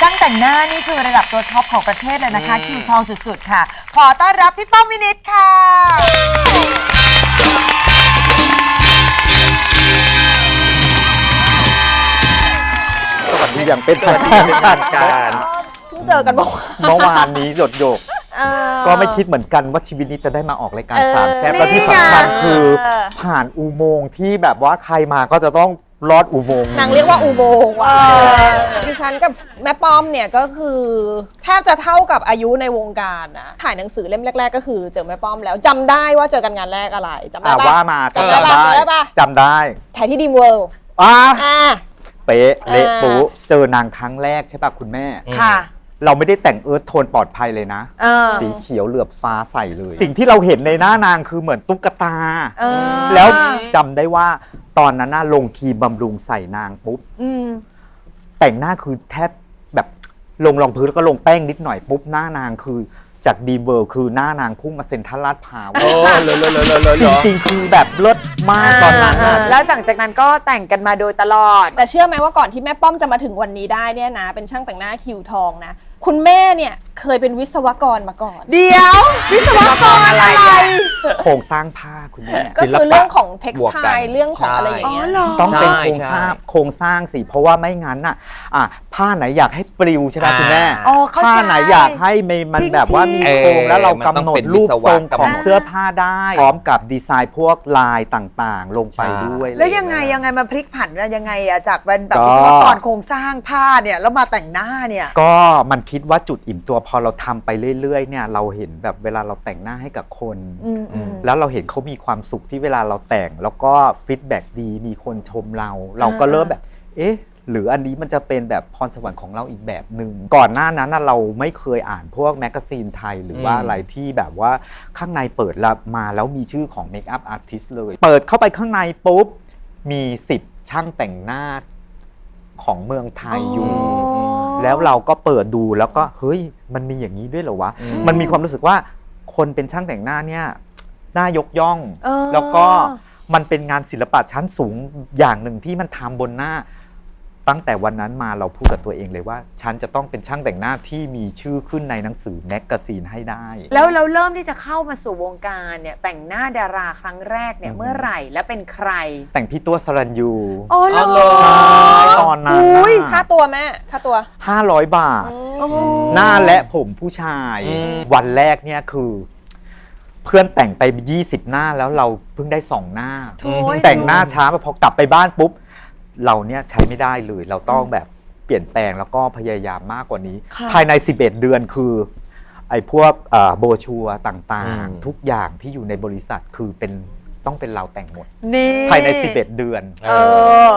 ช่างแต่งหน้านี่คือระดับตัวท็อปของประเทศเลยนะคะอืมคิวทองสุดๆค่ะ ขอต้อนรับพี่ป้อมวินิตค่ะสวัสดีอย่างเป็นทางการทางการเพิ่งเจอกันบอกว่าเมื่อวานนี้หยดหยกเออก็ไม่คิดเหมือนกันว่าชีวิตนี้จะได้มาออกรายการเออสามแซ่บนี่และที่สำคัญไงคือ ผ่านอุโมงค์ที่แบบว่าใครมาก็จะต้อง ลอดอุโมงค์นางเรียกว่าอุโมงค์ว่ะดิฉันกับแม่ป้อมเนี่ยก็คือแทบจะเท่ากับอายุในวงการนะถ่ายหนังสือเล่มแรก ๆ ก็คือเจอแม่ป้อมแล้วจำได้ว่าเจอกันงานแรกอะไรจำได้อ่าปะ ว่ามาจำได้ปะจำจำได้ได้ปะ จำได้ถ่ายที่ดีมเวิลด์อ่าอ่า เป๊ะเละอ่า ปุ๊เจอนางครั้งแรกใช่ป่ะคุณแม่ ค่ะ เราไม่ได้แต่งเอิร์ธโทนปลอดภัยเลยนะ เออสีเขียวเหลือบฟ้าใสเลย สิ่งที่เราเห็นในหน้านางคือเหมือนตุ๊กตา เออแล้วจำได้ว่าตอนนั้นน่าลงครีมบำรุงใส่นางปุ๊บ อืม แต่งหน้าคือแทบแบบลงรองพื้นแล้วก็ลงแป้งนิดหน่อยปุ๊บหน้านางคือจากดีเวิร์คือหน้านางพุ่งมาเซ็นทรัลลาดพร้าวโอ้เลยเลยเลยเลยเลยจริงๆ คือแบบเลิศ มากตอนนั้นน่ะแล้วหลังจากนั้นก็แต่งกันมาโดยตลอด แต่เชื่อไหมว่าก่อนที่แม่ป้อมจะมาถึงวันนี้ได้เนี่ยนะ เป็นช่างแต่งหน้าคิวทองนะ คุณแม่เนี่ยเคยเป็นวิศวกรมาก่อน เดี๋ยว วิศวกรอะไร โครงสร้างผ้าคุณแม่ก็ศิลคือปะเรื่องของเท็กบวซ์กไทกันเรื่องของอะไรอย่างอ๋อเงี้ยเหรอต้องเป็นใช่โครงสร้างใช่โครงสร้างสิเพราะว่าไม่งั้นน่ะอะผ้าไหนอยากให้ปลิวใช่ไหมอ่าคุณแม่อ๋อเข้าใจผ้าไหนอยากให้มันมันทิ้งแบบว่ามีๆโครงแล้วเราเออมันกำต้องหนดเป็นรูปวิศทวะรงของกำหนดเสื้อผ้าได้พร้อมกับดีไซน์พวกลายต่างๆ ลงไปใช่ด้วย แล้วยังไงยังไงมาพลิกผันว่ายังไงอะจากเป็นแบบก็วิศวกรโครงสร้างผ้าเนี่ยแล้วมาแต่งหน้าเนี่ยก็มันคิดว่าจุดอิ่มตัวพอเราทำไปเรื่อยๆเนี่ยเราเห็นแบบเวลาเราแต่งหน้าให้กับคนอืมอืมแล้วเราเห็นเขามีความสุขที่เวลาเราแต่ง แล้วก็ฟีดแบ็กดีมีคนชมเรา เราก็เริ่มแบบ เอ๊ะ หรืออันนี้มันจะเป็นแบบพรสวรรค์ของเราอีกแบบหนึ่งก่อนหน้านั้นน่ะเราไม่เคยอ่านพวกแมกกาซีนไทยหรือว่าอืมอะไรที่แบบว่าข้างในเปิดรับมาแล้วมีชื่อของเมคอัพอาร์ติสเลย เปิดเข้าไปข้างในปุ๊บมี10ช่างแต่งหน้าของเมืองไทยอยู่แล้วเราก็เปิดดูแล้วก็เฮ้ยมันมีอย่างนี้ด้วยเหรอวะอืมมันมีความรู้สึกว่าคนเป็นช่างแต่งหน้าเนี่ย น่ายกย่อง เออ แล้วก็มันเป็นงานศิลปะชั้นสูงอย่างหนึ่งที่มันทำบนหน้า ตั้งแต่วันนั้นมาเราพูดกับตัวเองเลยว่า ฉันจะต้องเป็นช่างแต่งหน้าที่มีชื่อขึ้นในหนังสือแมกกาซีนให้ได้ แล้วเราเริ่มที่จะเข้ามาสู่วงการเนี่ยแต่งหน้าดาราครั้งแรกเนี่ยอืม เมื่อไหร่และเป็นใคร แต่งพี่ตัวสรัญยูโอ้เหรออ๋อเหรอใช่ตอนนั้นอุ้ยค่าตัวแม่ค่าตัวห้าร้อยบาท อืโอ้มโหหน้าและผมผู้ชาย อืม วันแรกเนี่ยคือ เพื่อนแต่งไป 20 หน้าแล้วเราเพิ่งได้สองหน้า โถ่ย แต่งหน้าช้าพอกลับไปบ้านปุ๊บ เราเนี่ยใช้ไม่ได้เลย เราต้องแบบเปลี่ยนแปลงแล้วก็พยายามมากกว่านี้ ค่ะ ภายใน 11 เดือนคือ ไอ้พวกเอ่อโบรชัวร์ต่างอืม ๆ ทุกอย่างที่อยู่ในบริษัทคือเป็น ต้องเป็นเราแต่งหมด นี่ภายใน 11 เดือน เออ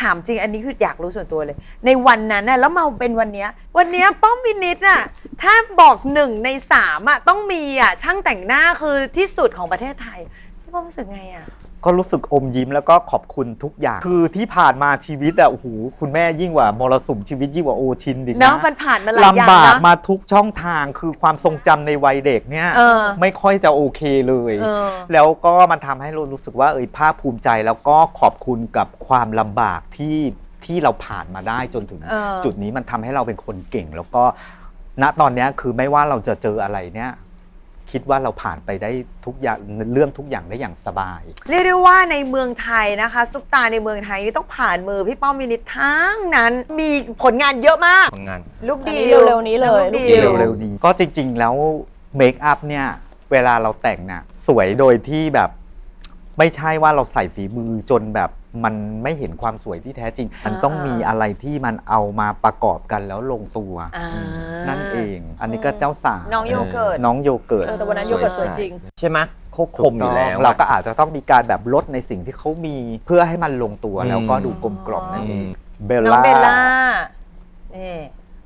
ถามจริงอันนี้คืออยากรู้ส่วนตัวเลย ในวันนั้นน่ะแล้วมาเป็นวันเนี้ย วันเนี้ยป้อมวินิตน่ะถ้าบอกหนึ่งในสามอะต้องมีอะช่างแต่งหน้าคือที่สุดของประเทศไทยพี่ป้อมรู้สึกไงอะ ก็รู้สึกอมยิ้มแล้วก็ขอบคุณทุกอย่าง คือที่ผ่านมาชีวิตอะโอ้โหคุณแม่ยิ่งกว่ามรสุมชีวิตยิ่งกว่าโอชินอีกเนาะนะมันผ่านมาหลายอย่างลำบากนะมาทุกช่องทางคือความทรงจำในวัยเด็กเนี่ยเออไม่ค่อยจะโอเคเลยเออแล้วก็มันทำให้เรารู้สึกว่าเอยภาคภูมิใจแล้วก็ขอบคุณกับความลำบากที่ที่เราผ่านมาได้จนถึงเออจุดนี้มันทำให้เราเป็นคนเก่ง แล้วก็ณตอนเนี้ยคือไม่ว่าเราจะเจออะไรเนี่ย คิดว่าเราผ่านไปได้ทุกอย่างเรื่องทุกอย่างได้อย่างสบาย เรียกได้ว่าในเมืองไทยนะคะซุปตาในเมืองไทยนี่ต้องผ่านมือพี่ป้อมวินิตทั้งนั้น มีผลงานเยอะมาก ทำงาน ลูกอันดีนี้เร็วๆนี้เลย ลูกลูกดีดี เร็วๆนี้ก็จริง ๆ แล้วเมคอัพเนี่ยเวลาเราแต่งน่ะสวยโดยที่แบบ ไม่ใช่ว่าเราใส่ฝีมือจนแบบ มันไม่เห็นความสวยที่แท้จริง มันต้องมีอะไรที่มันเอามาประกอบกันแล้วลงตัว อ่า นั่นเอง อันนี้ก็เจ้าสาวน้องโยเกิร์ตน้องโยเกิร์ต เออแต่วันนั้นโยเกิร์ตสวยจริง ใช่ไหมเขาคมอยู่แล้วเราก็อาจจะต้องมีการแบบลดในสิ่งที่เขามีเพื่อให้มันลงตัวอืม แล้วก็ดูกลมกล่อมนั่นเองอืมเบลน้องล่า เบลล่านี่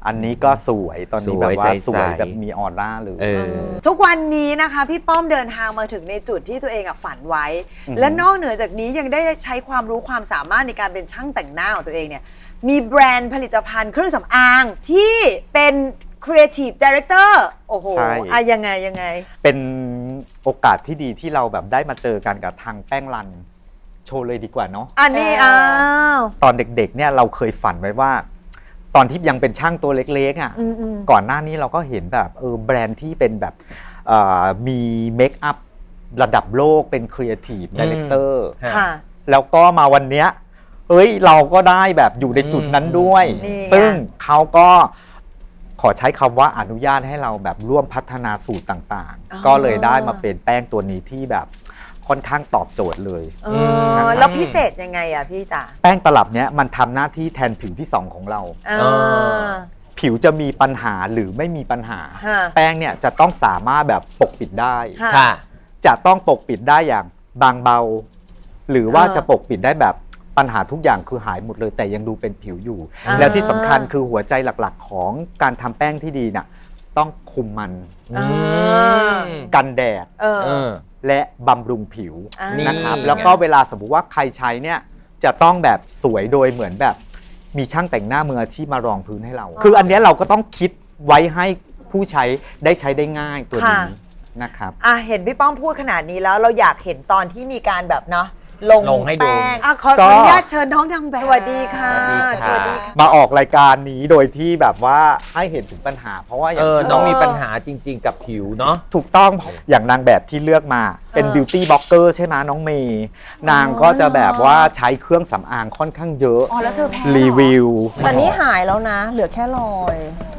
อันนี้ก็สวยตอนนี้สวยแบบว่าใสๆสวยแบบมีออร่าเลย เออ ทุกวันนี้นะคะพี่ป้อมเดินทางมาถึงในจุดที่ตัวเองอะฝันไว้ อือฮึ และนอกเหนือจากนี้ยังได้ใช้ความรู้ความสามารถในการเป็นช่างแต่งหน้าของตัวเองเนี่ยมีแบรนด์ผลิตภัณฑ์เครื่องสำอางที่เป็น Creative Director โอ้โหใช่ อะยังไงยังไง เป็นโอกาสที่ดีที่เราแบบได้มาเจอกันกับทางแป้งรัน โชว์เลยดีกว่าเนาะอันนี้เอออ้าว ตอนเด็กๆเนี่ยเราเคยฝันไว้ว่าต อนที่ยังเป็นช่างตัวเล็กๆอะ อืมอืม ก่อนหน้านี้เราก็เห็นแบบเออแบรนด์ที่เป็นแบบเอ่อมีเมคอัพระดับโลกเป็นครีเอทีฟดีเลกเตอร์ ค่ะ แล้วก็มาวันเนี้ยเอ้ยเราก็ได้แบบอยู่ในจุดนั้นด้วย นี่ไง ซึ่งเขาก็ขอใช้คำว่าอนุญาตให้เราแบบร่วมพัฒนาสูตรต่างๆ ก็เลยได้มาเป็นแป้งตัวนี้ที่แบบ ค่อนข้างตอบโจทย์เลย เออแล้วพิเศษยังไงอะพี่จ๋าแป้งตลับเนี้ยมันทำหน้าที่แทนผิวที่ 2 ของเรา เออผิวจะมีปัญหาหรือไม่มีปัญหา ฮะแป้งเนี่ยจะต้องสามารถแบบปกปิดได้ค่ะค่ะ จะต้องปกปิดได้อย่างบางเบา หรือว่าอ่าจะปกปิดได้แบบปัญหาทุกอย่างคือหายหมดเลยแต่ยังดูเป็นผิวอยู่ อ่า แล้วที่สำคัญคือหัวใจหลักๆ ของการทำแป้งที่ดีน่ะ ต้องคุมมันอ่ากันแดดเออ เออ และบำรุงผิวอ่านะครับนี่แล้วก็เวลาสมมติว่าใครใช้เนี่ยจะต้องแบบสวยโดยเหมือนแบบมีช่างแต่งหน้ามืออาชีพมารองพื้นให้เรา คืออันเนี้ยเราก็ต้องคิดไว้ให้ผู้ใช้ได้ใช้ได้ง่ายตัวนี้นะครับ อะเห็นพี่ป้อมพูดขนาดนี้แล้วเราอยากเห็นตอนที่มีการแบบเนาะ ลงลงให้ดู แป้งอะขอก็ขออนุญาตเชิญน้องนางแบบสวัสดีค่ะ สวัสดีค่ะ มาออกรายการนี้โดยที่แบบว่าให้เห็นถึงปัญหา เพราะว่าอย่าเองอ น้องมีเออปัญหาจริง ๆ กับผิวเนาะ ถูกต้องอย่างนางแบบที่เลือกมาเป็นเออบิวตี้บล็อกเกอร์ใช่ไหมน้องเมย์นางก็จะแบบว่าใช้เครื่องสำอางค่อนข้างเยอะอ๋อแล้วเธอแพ้เหอรีวิว แต่นี่หายแล้วนะ เหลือแค่รอย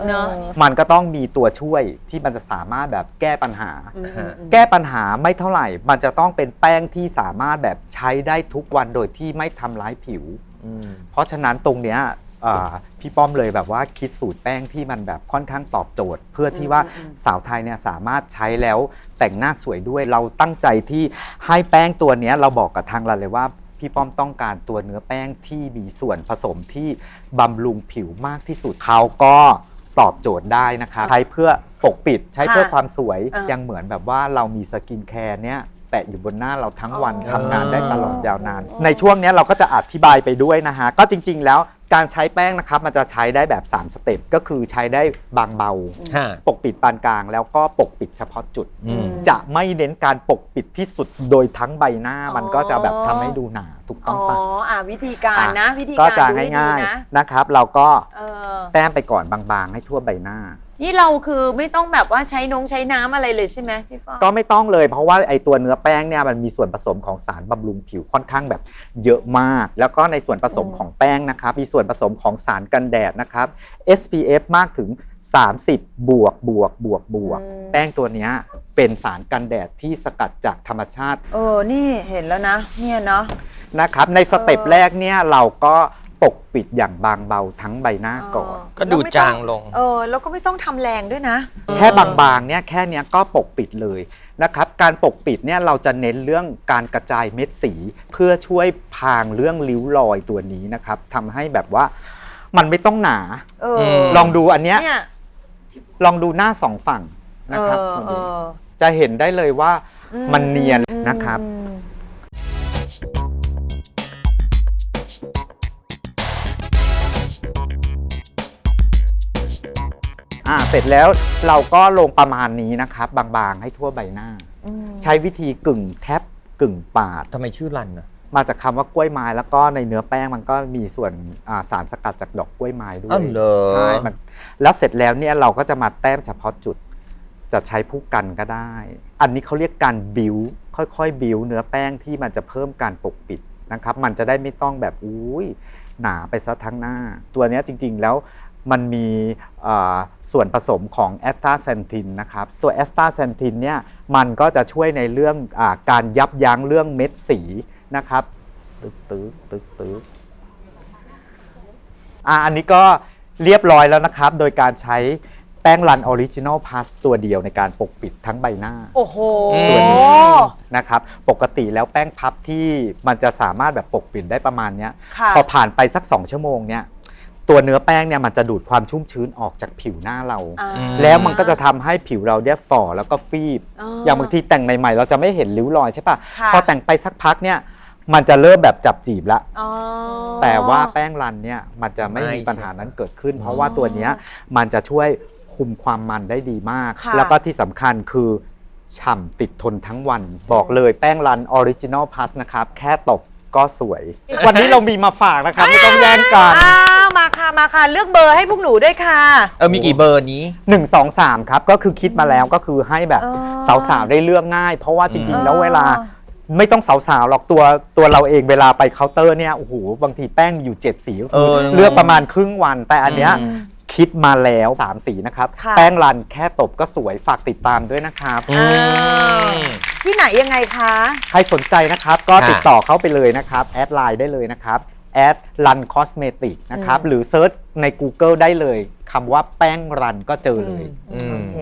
เนอะออมันก็ต้องมีตัวช่วยที่มันจะสามารถแบบแก้ปัญหาอืมอืมอืม แก้ปัญหาไม่เท่าไหร่ มันจะต้องเป็นแป้งที่สามารถแบบใช้ได้ทุกวันโดยที่ไม่ทำร้ายผิว อืม เพราะฉะนั้นตรงเนี้ยเอ่อพี่ป้อมเลยแบบว่าคิดสูตรแป้งที่มันแบบค่อนข้างตอบโจทย์ เพื่อที่ว่าสาวไทยเนี่ยสามารถใช้แล้วแต่งหน้าสวยด้วยเราตั้งใจที่ให้แป้งตัวเนี้ยเราบอกกับทางเราเลยว่า พี่ป้อมต้องการตัวเนื้อแป้งที่มีส่วนผสมที่บำรุงผิวมากที่สุดเขาก็ตอบโจทย์ได้นะคะใช้เพื่อปกปิดใช้เพื่อความสวยอ่ายั ยังเหมือนแบบว่าเรามีสกินแคร์เนี่ย แปะอยู่บนหน้าเราทั้งวันอ๋อ ทำงานได้ตลอดยาวนาน ในช่วงเนี้ยเราก็จะอธิบายไปด้วยนะฮะ ก็จริง ๆ แล้วการใช้แป้งนะครับ มันจะใช้ได้แบบ 3 สเต็ปก็คือใช้ได้บางเบาค่ะปกปิดปานกลาง แล้วก็ปกปิดเฉพาะจุด อืม จะไม่เน้นการปกปิดที่สุดโดยทั้งใบหน้าอ๋อมันก็จะแบบทำให้ดูหนาถูกต้อ๋องอปะ อะวิธีการนะ วิธีก็การจะดูให้ดีง่ายนะ ๆนะครับ เราก็เออ แต้มไปก่อนบางๆ ให้ทั่วใบหน้า นี่เราคือไม่ต้องแบบว่าใช้นงใช้น้ำอะไรเลยใช่ไหมพี่ป้อมก็ไม่ต้องเลยเพราะว่าไอตัวเนื้อแป้งเนี่ยมันมีส่วนผสมของสารบำรุงผิวค่อนข้างแบบเยอะมาก แล้วก็ในส่วนผสมอืม ของแป้งนะครับ มีส่วนผสมของสารกันแดดนะครับ SPF มากถึง 30 บวกบวกบวกบวกแป้งตัวเนี้ยเป็นสารกันแดดที่สกัดจากธรรมชาติ เออ นี่เห็นแล้วนะ เนี่ยเนาะ นะครับในสเต็ปเออแรกเนี่ยเราก็ ปกปิดอย่างบางเบาทั้งใบหน้าก่อน ก็ดูจางลง เออ แล้วก็ไม่ต้องทำแรงด้วยนะ แค่บางๆเนี่ยแค่เนี้ยก็ปกปิดเลยนะครับ การปกปิดเนี่ยเราจะเน้นเรื่องการกระจายเม็ดสี เพื่อช่วยพรางเรื่องริ้วรอยตัวนี้นะครับทำให้แบบว่ามันไม่ต้องหนา เออมลองดูอันเนี้ยเนี่ยลองดูหน้าสองฝั่งนะครับเออเออจะเห็นได้เลยว่าอืมันเนียนนะครับ อืม อ่าเสร็จแล้วเราก็ลงประมาณนี้นะครับ บางๆ ให้ทั่วใบหน้า อืมใช้วิธีกึ่งแทบกึ่งปาด ทำไมชื่อรันอะ มาจากคำว่ากล้วยไม้แล้วก็ในเนื้อแป้งมันก็มีส่วนอ่าสารสกัดจากดอกกล้วยไม้ด้วอ้าวยเหรอ ใช่มันแล้วเสร็จแล้วเนี่ยเราก็จะมาแต้มเฉพาะจุด จะใช้ผู้กันก็ได้ อันนี้เขาเรียกการบิวค่อยๆบิวเนื้อแป้งที่มันจะเพิ่มการปกปิดนะครับ มันจะได้ไม่ต้องแบบอุ้ยหนาไปซะทั้งหน้า ตัวเนี้ยจริงๆแล้ว มันมีอ่าส่วนผสมของแอสตาเซนทินนะครับ ตัวแอสตาเซนทินเนี่ยมันก็จะช่วยในเรื่องอาการยับยั้งเรื่องเม็ดสีนะครับ ตึกตึกตึกตึกอะอันนี้ก็เรียบร้อยแล้วนะครับ โดยการใช้แป้งรันออริจินอลพาสตัวเดียวในการปกปิดทั้งใบหน้า โอ้โหตัวนี้นะครับ ปกติแล้วแป้งพับที่มันจะสามารถแบบปกปิดได้ประมาณเนี้ยค่ะพอผ่านไปสัก 2 ชั่วโมงเนี่ย ตัวเนื้อแป้งเนี่ยมันจะดูดความชุ่มชื้นออกจากผิวหน้าเรา อ่า แล้วมันก็จะทำให้ผิวเราเนี่ยฝ่อแล้วก็ฟีบอ๋ออย่างบางทีแต่งใหม่ๆเราจะไม่เห็นริ้วรอยใช่ปะค่ะ พอแต่งไปสักพักเนี่ยมันจะเริ่มแบบจับจีบละ อ๋อ แต่ว่าแป้งรันเนี่ยมันจะไม่ไม่มีปัญหานั้นเกิดขึ้น เพอ๋ราะอว่าตัวเนี้ยมันจะช่วยคุมความมันได้ดีมาก ค่ะ แล้วก็ที่สำคัญคือฉ่ำติดทนทั้งวัน บอกเลยแป้งรันออริจินอลพ s นะครับ แค่ตบ ก็สวย วันนี้เรามีมาฝากนะครับไม่ต้องแย่งกัน อ้าวมาค่ะมาค่ะเลือกเบอร์ให้พวกหนูด้วยค่ะ เออมีกี่เบอร์นี้ 1 2 3 ครับก็คือคิดมาแล้วก็คือให้แบบอ๋สาวๆได้เลือกง่าย เพราะว่าจริงๆ แล้วเวลาอ๋อไม่ต้องสาวๆหรอกตัวตัวเราเองเวลาไปเคาน์เตอร์เนี่ยโอ้โหบางทีแป้งมีอยู่ 7 สีก็คือเออเลือกประมาณครึ่งวันแต่อันเนี้ยอืม คิดมาแล้ว 3 สีนะครับ ค่ะ แป้งรันแค่ตบก็สวยฝากติดตามด้วยนะครับอืม ที่ไหนยังไงคะ ใครสนใจนะครับก็ค่ะติดต่อเข้าไปเลยนะครับ แอดไลน์ได้เลยนะครับแอดรันคอสเมติกนะครับอืมหรือเซิร์ชใน Google ได้เลยคำว่าแป้งรันก็เจอเลย อืม โอเค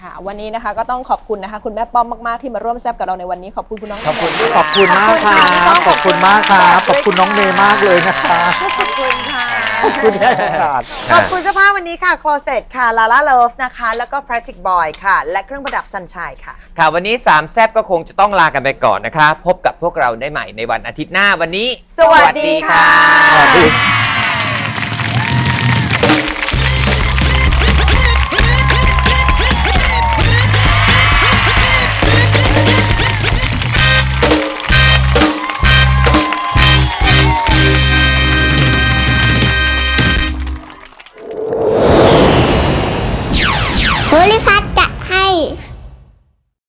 ค่ะ วันนี้นะคะก็ต้องขอบคุณนะคะ คุณแม่ป้อมมาก ๆ ที่มาร่วมแซบกับเราในวันนี้ขอบคุณคุณน้องขอบคุณด้วย ขอบคุณมากครับ ขอบคุณมากครับ ขอบคุณน้องเมย์มากเลยนะครับ ขอบคุณ ค่ะขอบคุณที่ให้โอกาสขอบคุณเสื้อผ้าวันนี้ค่ะ Closet ค่ะ Lala Love นะคะ แล้วก็ Practic Boy ค่ะ และเครื่องประดับ Sunshine ค่ะ ค่ะ วันนี้สามแซบก็คงจะต้องลากันไปก่อนนะคะ พบกับพวกเราได้ใหม่ในวันอาทิตย์หน้าวันนี้ สวัสดีค่ะสวัสดี